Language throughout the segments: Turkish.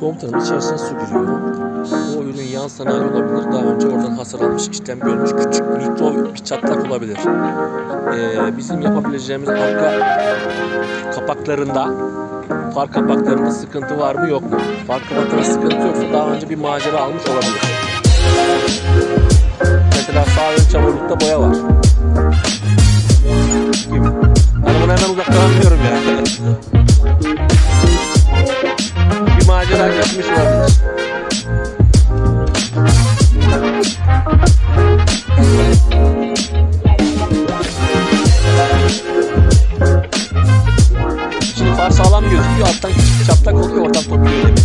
Komutanım içerisine su giriyor. O ürün yan sanayi olabilir. Daha önce oradan hasar almış, işlem görmüş küçük mikro bir çatlak olabilir. Ee, bizim yapabileceğimiz arka kapaklarında far kapaklarında sıkıntı var mı yok mu? Far kapaklarında sıkıntı yoksa daha önce bir macera almış olabilir. Mesela sağ ön çamurlukta boya var. Macera yapmış olabilir. Şimdi far sağlam gözüküyor. Alttan küçük çatlak oluyor. Oradan topluyor değil mi?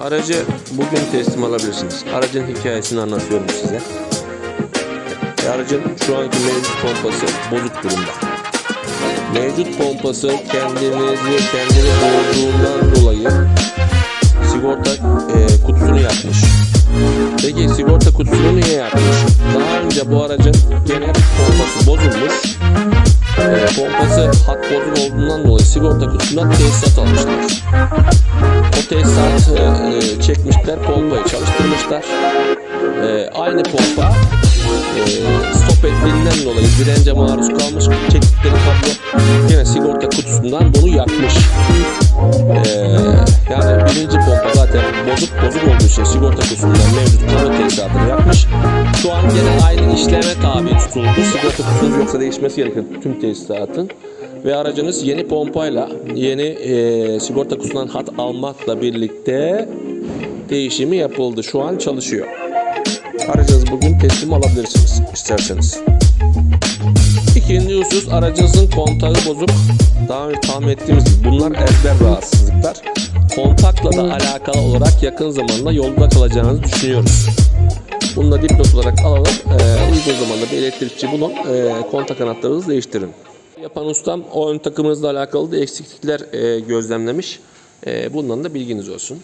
Aracı bugün teslim alabilirsiniz. Aracın hikayesini anlatıyorum size. Aracın şu anki mevcut pompası bozuk durumda. Mevcut pompası kendinizi kendini bozduğundan dolayı sigorta e, kutusunu yakmış. Peki sigorta kutusunu niye yakmış? Daha önce bu aracın gene pompası bozulmuş. E, pompası hat bozuk olduğundan dolayı sigorta kutusundan tesisat almışlar. O tesisat e, e, çekmişler, pompayı çalıştırmışlar. E, aynı pompa e, stop ettiğinden dolayı dirence maruz kalmış. Çektikleri kablo yine sigorta kutusundan bunu yakmış. E, zaten bozuk olduğu için sigorta kutusundan mevcut kablo tesisatını yakmış. Şu an yine aynı işleme tabi tutuldu. Sigorta kutusunuz yoksa değişmesi gerekir tüm tesisatın ve aracınız yeni pompayla yeni e, sigorta kutusundan hat almakla birlikte değişimi yapıldı. Şu an çalışıyor. Aracınızı bugün teslim alabilirsiniz isterseniz. İkinci husus aracınızın kontağı bozuk. Daha önce tahmin ettiğimiz gibi bunlar ezber rahatsızlıklar. Kontakla da alakalı olarak yakın zamanda yolda kalacağınızı düşünüyoruz. Bunu da dipnot olarak alalım. Ee, uygun zamanda bir elektrikçi bulun. Ee, kontak anahtarınızı değiştirin. Yapan ustam o ön takımınızla alakalı da eksiklikler e, gözlemlemiş. E, bundan da bilginiz olsun.